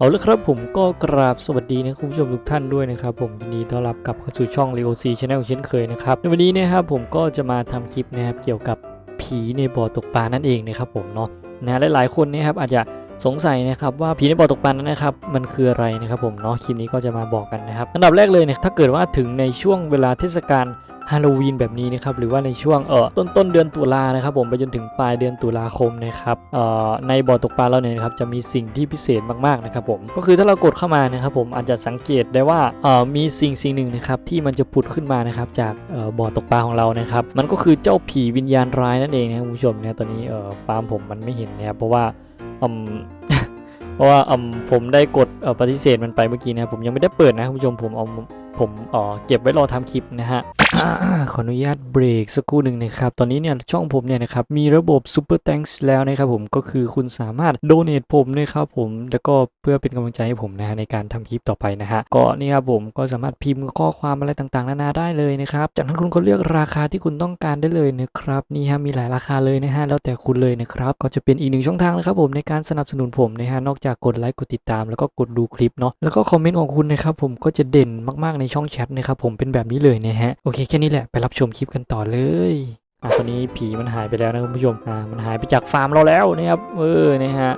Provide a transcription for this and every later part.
เอาละครับผมก็กราบสวัสดีนะคุณผู้ชมทุกท่านด้วยนะครับผมยินดีต้อนรับกลับเข้าสู่ช่อง Leo C Channel เช่นเคยนะครับในวันนี้นะครับผมก็จะมาทำคลิปนะครับเกี่ยวกับผีในบ่อตกปลานั่นเองนะครับผมเนาะนะหลายๆคนนะครับอาจจะสงสัยนะครับว่าผีในบ่อตกปลานั้นนะครับมันคืออะไรนะครับผมเนาะคลิปนี้ก็จะมาบอกกันนะครับอันดับแรกเลยเนี่ยถ้าเกิดว่าถึงในช่วงเวลาเทศกาล ฮาโลวีนแบบนี้นะครับหรือว่าในช่วงเออต้นต้นเดือนตุลานะครับผมไปจนถึงปลายเดือนตุลาคมนะครับเอ่อในบ่อตกปลาเราเนี่ยนะครับจะมีสิ่งที่พิเศษมากๆนะครับผมก็คือถ้าเรากดเข้ามานะครับผมอาจจะสังเกตได้ว่าเอ่อมีสิ่งสิ่งหนึ่งนะครับที่มันจะผุดขึ้นมานะครับจากเอ่อบ่อตกปลาของเรานะครับมันก็คือเจ้าผีวิญญาณร้ายนั่นเองนะครับคุณผู้ชมนี่ยตอนนี้เอ่อฟาร์มผมมันไม่เห็นนะครับเพราะว่าอืมเพราะว่าอืมผมได้กดปฏิเสธมันไปเมื่อกี้นะผมยังไม่ได้เปิดนะคุณผู้ชมผมเอาผมเออเก็บไว้รอทำคลิปนะฮะ ขออนุญาตเบรกสักครู่หนึ่งนะครับ ตอนนี้เนี่ยช่องผมเนี่ยนะครับมีระบบ Super Thanks แล้วนะครับผมก็คือคุณสามารถโดเน a ผมนะครับผม แล้วก็เพื่อเป็นกำลังใจให้ผมนะฮะในการทำคลิปต่อไปนะฮะก็นี่ครับผมก็สามารถพิมพ์ข้อความอะไรต่างๆ นานาได้เลยนะครับ จากนั้นคุณก็เลือกราคาที่คุณต้องการได้เลยนะครับนี่ฮะมีหลายราคาเลยนะฮะแล้วแต่คุณเลยนะครับก็จะเป็นอีกหนึ่งช่องทางนะครับผมในการสนับสนุนผมนะฮะนอกจากกดไลค์กดติดตาม แล้วก็กดดูคลิปเนาะแล้วก็คอมเมนต์ของคุณนะครับผมก็จะเด่นมากๆในช่องแชทนะครับผมเป็นแบบนี้เลยนะฮะโอเคแค่นี้แหละ ไปรับชมคลิปกันต่อเลยอะตอนนี้ผีมันหายไปแล้วนะคุณผู้ชมอ่ามันหายไปจากฟาร์มเราแล้วนะครับเออนะฮะ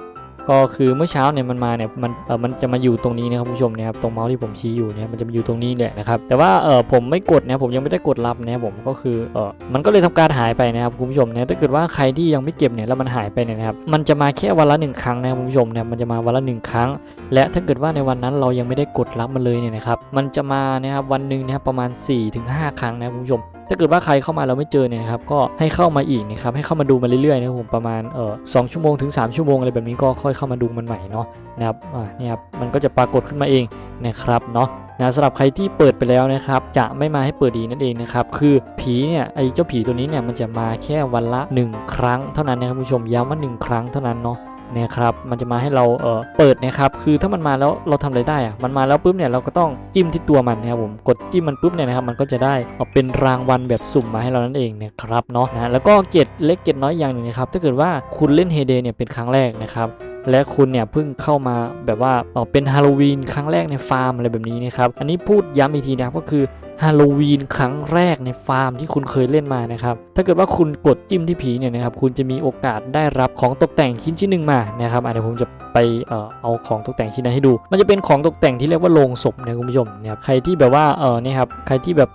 ก็คือเมื่อเช้าเนี่ยมันมาเนี่ยมันเออมันจะมาอยู่ตรงนี้นะครับคุณผู้ชมนะครับตรงเมาส์ที่ผมชี้อยู่เนี่ยมันจะมาอยู่ตรงนี้แหละนะครับแต่ว่าเออผมไม่กดนะผมยังไม่ได้กดรับนะผมก็คือเออมันก็เลยทำการหายไปนะครับคุณผู้ชมนะถ้าเกิดว่าใครที่ยังไม่เก็บเนี่ยแล้วมันหายไปเนี่ยนะครับมันจะมาแค่วันละหนึ่งครั้งนะครับคุณผู้ชมเนี่ยมันจะมาวันละหนึ่งครั้ง และถ้าเกิดว่าในวันนั้นเรายังไม่ได้กดรับมันเลยเนี่ยนะครับมันจะมานะครับวันหนึ่งนะครับประมาณ 4-5 ครั้งนะครับคุณผู้ชม ถ้าเกิดว่าใครเข้ามาเราไม่เจอเนี่ยนะครับก็ให้เข้ามาอีกนะครับให้เข้ามาดูมันเรื่อยๆนะครับผมประมาณเออสชั่วโมงถึง 3 ชั่วโมงอะไรแบบนี้ก็ค่อยเข้ามาดูมันใหม่เนาะนะครับอ่าเนี่ยครับมันก็จะปรากฏขึ้นมาเองนะครับเนาะนะสำหรับใครที่เปิดไปแล้วนะครับจะไม่มาให้เปิดอีกนั่นเองนะครับคือผีเนี่ยไอ้เจ้าผีตัวนี้เนี่ยมันจะมาแค่วันละ 1 ครั้งเท่านั้นนะครับคุณผู้ชมย้ำว่า1ครั้งเท่านั้นเนาะ นะครับมันจะมาให้เราเออเปิดนะครับคือถ้ามันมาแล้วเราทำอะไรได้อะมันมาแล้วปุ๊บเนี่ยเราก็ต้องจิ้มที่ตัวมันนะครับผมกดจิ้มมันปุ๊บเนี่ยนะครับมันก็จะได้เอาเป็นรางวัลแบบสุ่มมาให้เรานั่นเองนะครับเนาะนะแล้วก็เกตเล็กเกตน้อยอย่างหนึ่งนะครับถ้าเกิดว่าคุณเล่นเฮเดเนี่ยเป็นครั้งแรกนะครับและคุณเนี่ยเพิ่งเข้ามาแบบว่าเออเป็นฮาโลวีนครั้งแรกในฟาร์มอะไรแบบนี้นะครับอันนี้พูดย้ำอีกทีนะครับก็คือ ฮาโลวีนครั้งแรกในฟาร์มที่คุณเคยเล่นมานะครับ ถ้าเกิดว่าคุณกดจิ้มที่ผีเนี่ยนะครับ คุณจะมีโอกาสได้รับของตกแต่งชิ้นชิ้นหนึ่งมานะครับเดี๋ยวผมจะไปเอ่อเอาของตกแต่งชิ้นนั้นให้ดู มันจะเป็นของตกแต่งที่เรียกว่าโลงศพนะคุณผู้ชมนะครับ ใครที่แบบว่าเออเนี่ยครับ ใครที่แบบ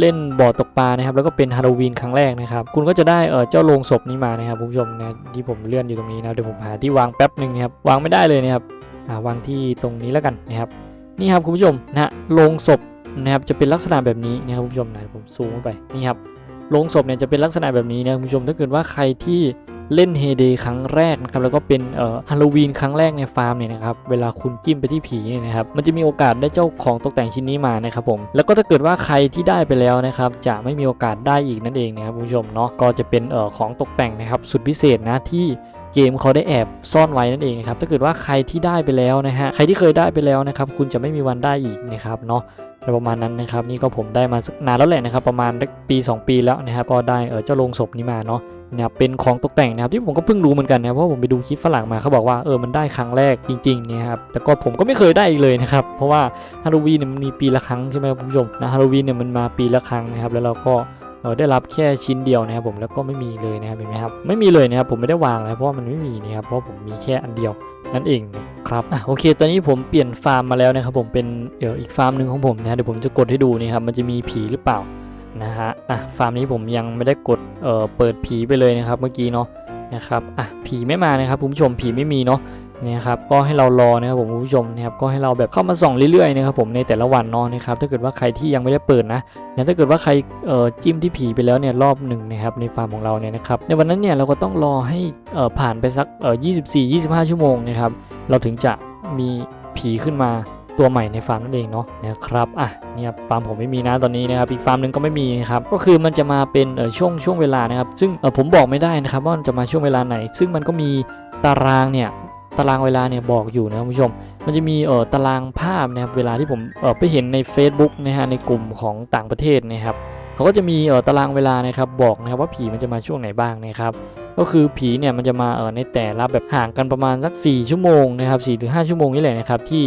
เล่นบ่อตกปลานะครับแล้วก็เป็นฮาโลวีนครั้งแรกนะครับ คุณก็จะได้เออเจ้าโลงศพนี้มานะครับคุณผู้ชมนะที่ผมเลื่อนอยู่ตรงนี้นะเดี๋ยวผมหาที่วางแป๊บหนึ่งนะครับวางไม่ได้เลยนะครับอ่าวางที่ตรงนี้แล้วกันนะครับนี่ครับคุณผู้ชมนะฮะโลงศพ นะครับจะเป็นลักษณะแบบนี้นะครับคุณผู้ชมนะผมซูมเข้าไปนี่ครับโลงศพเนี่ยจะเป็นลักษณะแบบนี้นะคุณผู้ชมถ้าเกิดว่าใครที่เล่นเฮเดย์ครั้งแรกนะครับแล้วก็เป็นเอ่อฮาโลวีนครั้งแรกในฟาร์มเนี่ยนะครับเวลาคุณจิ้มไปที่ผีเนี่ยนะครับมันจะมีโอกาสได้เจ้าของตกแต่งชิ้นนี้มานะครับผมแล้วก็ถ้าเกิดว่าใครที่ได้ไปแล้วนะครับจะไม่มีโอกาสได้อีกนั่นเองนะครับคุณผู้ชมเนาะก็จะเป็นเอ่อของตกแต่งนะครับสุดพิเศษนะที่เกมเขาได้แอบซ่อนไว้นั่นเองนะครับถ้าเกิดว่าใครที่ได้ไปแล้วนะฮะใครที่เคยได้ไปแล้วนะครับคุณจะไม่มีวันได้อีกนะครับเนาะ อะไรประมาณนั้นนะครับนี่ก็ผมได้มาสักนานแล้วแหละนะครับประมาณปี 2 ปีแล้วนะครับก็ได้เออเจ้าโลงศพนี้มาเนาะนะครับเป็นของตกแต่งนะครับที่ผมก็เพิ่งรู้เหมือนกันนะเพราะผมไปดูคลิปฝรั่งมาเขาบอกว่าเออมันได้ครั้งแรกจริงๆเนี่ยครับแต่ก็ผมก็ไม่เคยได้อีกเลยนะครับเพราะว่าฮาโลวีนเนี่ยมันมีปีละครั้งใช่ไหมครับคุณผู้ชมนะฮาโลวีนเนี่ยมันมาปีละครั้งนะครับแล้วเราก็เออได้รับแค่ชิ้นเดียวนะครับผมแล้วก็ไม่มีเลยนะครับเห็นไหมครับไม่มีเลยนะครับผมไม่ได้วางเลยเพราะว่ามันไม่มีนะครับเพราะผมมีแค่อันเดียว นั่นเองครับอะโอเค ตอนนี้ผมเปลี่ยนฟาร์มมาแล้วนะครับผมเป็นเอออีกฟาร์มหนึ่งของผมนะฮะเดี๋ยวผมจะกดให้ดูนี่ครับมันจะมีผีหรือเปล่านะฮะอะฟาร์มนี้ผมยังไม่ได้กดเอ่อเปิดผีไปเลยนะครับเมื่อกี้เนาะนะครับอะผีไม่มานะครับคุณผู้ชมผีไม่มีเนาะ นะครับก็ให้เรารอนะครับผมคุณผู้ชมนะครับก็ให้เราแบบเข้ามาส่องเรื่อยๆนะครับผมในแต่ละวันเนาะนะครับถ้าเกิดว่าใครที่ยังไม่ได้เปิดนะเนี่ยถ้าเกิดว่าใครเอ่อจิ้มที่ผีไปแล้วเนี่ยรอบหนึ่งนะครับในฟาร์มของเราเนี่ยนะครับในวันนั้นเนี่ยเราก็ต้องรอให้เอ่อผ่านไปสักเอ่อ24 25 ชั่วโมงนะครับเราถึงจะมีผีขึ้นมาตัวใหม่ในฟาร์มนั่นเองเนาะนะครับอะเนี่ยฟาร์มผมไม่มีนะตอนนี้นะครับอีกฟาร์มหนึ่งก็ไม่มีนะครับก็คือมันจะมาเป็นช่วงช่วงเวลานะครับซึ่งผมบอกไม่ได้นะครับว่ามันจะมาช่วงเวลาไหน ซึ่งมันก็มีตารางเนี่ย ตารางเวลาเนี่ยบอกอยู่นะครับคุณผู้ชม มันจะมีเอ่อตารางภาพนะครับเวลาที่ผมเอ่อไปเห็นใน Facebook นะฮะในกลุ่มของต่างประเทศนะครับเขาก็จะมีเอ่อตารางเวลานะครับบอกนะครับว่าผีมันจะมาช่วงไหนบ้างนะครับก็คือผีเนี่ยมันจะมาเอ่อในแต่ละแบบห่างกันประมาณสัก 4 ชั่วโมงนะครับ4ถึง5ชั่วโมงนี่แหละนะครับที่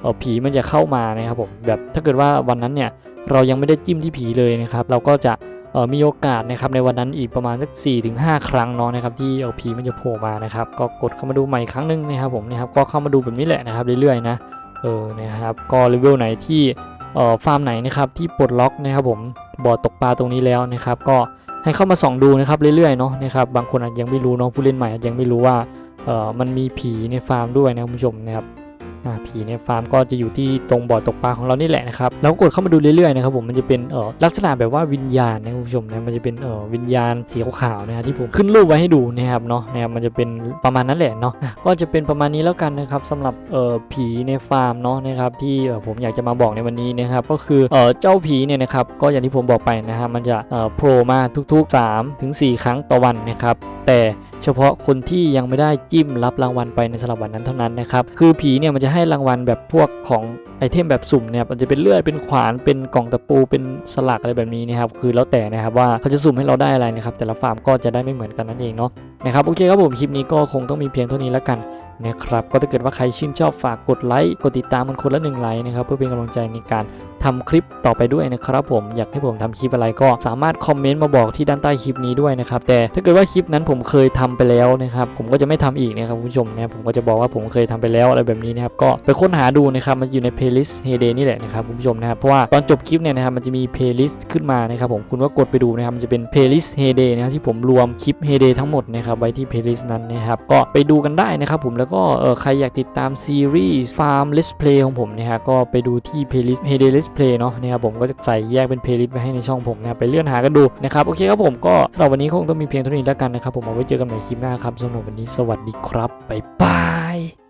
เอ่อผีมันจะเข้ามานะครับผมแบบถ้าเกิดว่าวันนั้นเนี่ยเรายังไม่ได้จิ้มที่ผีเลยนะครับ เราก็จะ มีโอกาสนะครับในวันนั้นอีกประมาณสัก4ถึง5ครั้งเนาะนะครับที่เออผีมันจะโผล่มานะครับก็กดเข้ามาดูใหม่อีกครั้งหนึงนะครับผมนะครับก็เข้ามาดูแบบนี้แหละนะครับเรื่อยๆนะเออนะครับก็เลเวลไหนที่เอ่อฟาร์มไหนนะครับที่ปลดล็อกนะครับผมบ่อตกปลาตรงนี้แล้วนะครับก็ให้เข้ามาส่องดูนะครับเรื่อยๆเนาะนะครับบางคนอาจยังไม่รู้เนาะผู้เล่นใหม่อาจยังไม่รู้ว่าเอ่อมันมีผีในฟาร์มด้วยนะคุณผู้ชมนะครับาผีในฟาร์มก็จะอยู่ที่ตรงบ่อตกปลาของเรานี่แหละนะครับแล้วกดเข้ามาดูเรื่อยๆนะครับผมมันจะเป็นเอ่อลักษณะแบบว่าวิญญาณนะคุณผู้ชมนะมันจะเป็นเอ่อวิญญาณสีขาวๆนะฮะที่ผมขึ้นรูปไว้ให้ดูนะครับเนาะนะครับมันจะเป็นประมาณนั้นแหละเนาะอะก็จะเป็นประมาณนี้แล้วกันนะครับสำหรับเอ่อผีในฟาร์มเนาะนะครับที่เอ่อผมอยากจะมาบอกในวันนี้นะครับก็คือเอ่อเจ้าผีเนี่ยนะครับก็อย่างที่ผมบอกไปนะฮะมันจะเอ่อโผล่มาทุกๆ3ถึง4ครั้งต่อวันนะครับแต่เฉพาะคนที่ยังไม่ได้จิ้มรับรางวัลไปในสลับวันนั้นเท่านั้นนะครับ คือผีเนี่ยมันจะให้รางวัลแบบพวกของไอเทมแบบสุ่มเนี่ยมันจะเป็นเลื่อยเป็นขวานเป็นกล่องตะปูเป็นสลักอะไรแบบนี้นะครับคือแล้วแต่นะครับว่าเขาจะสุ่มให้เราได้อะไรนะครับแต่ละฟาร์มก็จะได้ไม่เหมือนกันนั่นเองเนาะนะครับโอเคครับผมคลิปนี้ก็คงต้องมีเพียงเท่านี้แล้วกัน นะครับก็ถ้าเกิดว่าใครชื่นชอบฝากกดไลค์กดติดตามมันคนละหนึ่งไลค์นะครับเพื่อเป็นกำลังใจในการทำคลิปต่อไปด้วยนะครับผมอยากให้ผมทำคลิปอะไรก็สามารถคอมเมนต์มาบอกที่ด้านใต้คลิปนี้ด้วยนะครับแต่ถ้าเกิดว่าคลิปนั้นผมเคยทำไปแล้วนะครับผมก็จะไม่ทำอีกนะครับคุณผู้ชมนะผมก็จะบอกว่าผมเคยทำไปแล้วอะไรแบบนี้นะครับก็ไปค้นหาดูนะครับมันอยู่ในเพลย์ลิสต์ Heyday นี่แหละนะครับคุณผู้ชมนะครับเพราะว่าตอนจบคลิปเนี่ยนะครับมันจะมีเพลย์ลิสต์ขึ้นมานะครับผมคุณก็กดไปดูนะครับมันจะเป็นเพลย์ลิสต์ Heyday นะครับที่ผมรวมคลิป Heyday ทั้งหมดนะครับไว้ที่เพลย์ลิสต์นั้นนะครับก็ไปดูกันได้นะครับผมแล้วก็เออใครอยากติดตามซีรีส์ Farm Let's Play ของผมนะฮะก็ไปดูที่เพลย์ลิสต์ Heyday Let's Play เนาะนะครับผมก็จะใส่แยกเป็นเพลย์ลิสไว้ให้ในช่องผมนะครับไปเลื่อนหากันดูนะครับโอเคครับผมก็สำหรับวันนี้คงต้องมีเพียงเท่านี้แล้วกันนะครับผมเอาไว้เจอกันใหม่คลิปหน้าครับสำหรับวันนี้สวัสดีครับบ๊ายบาย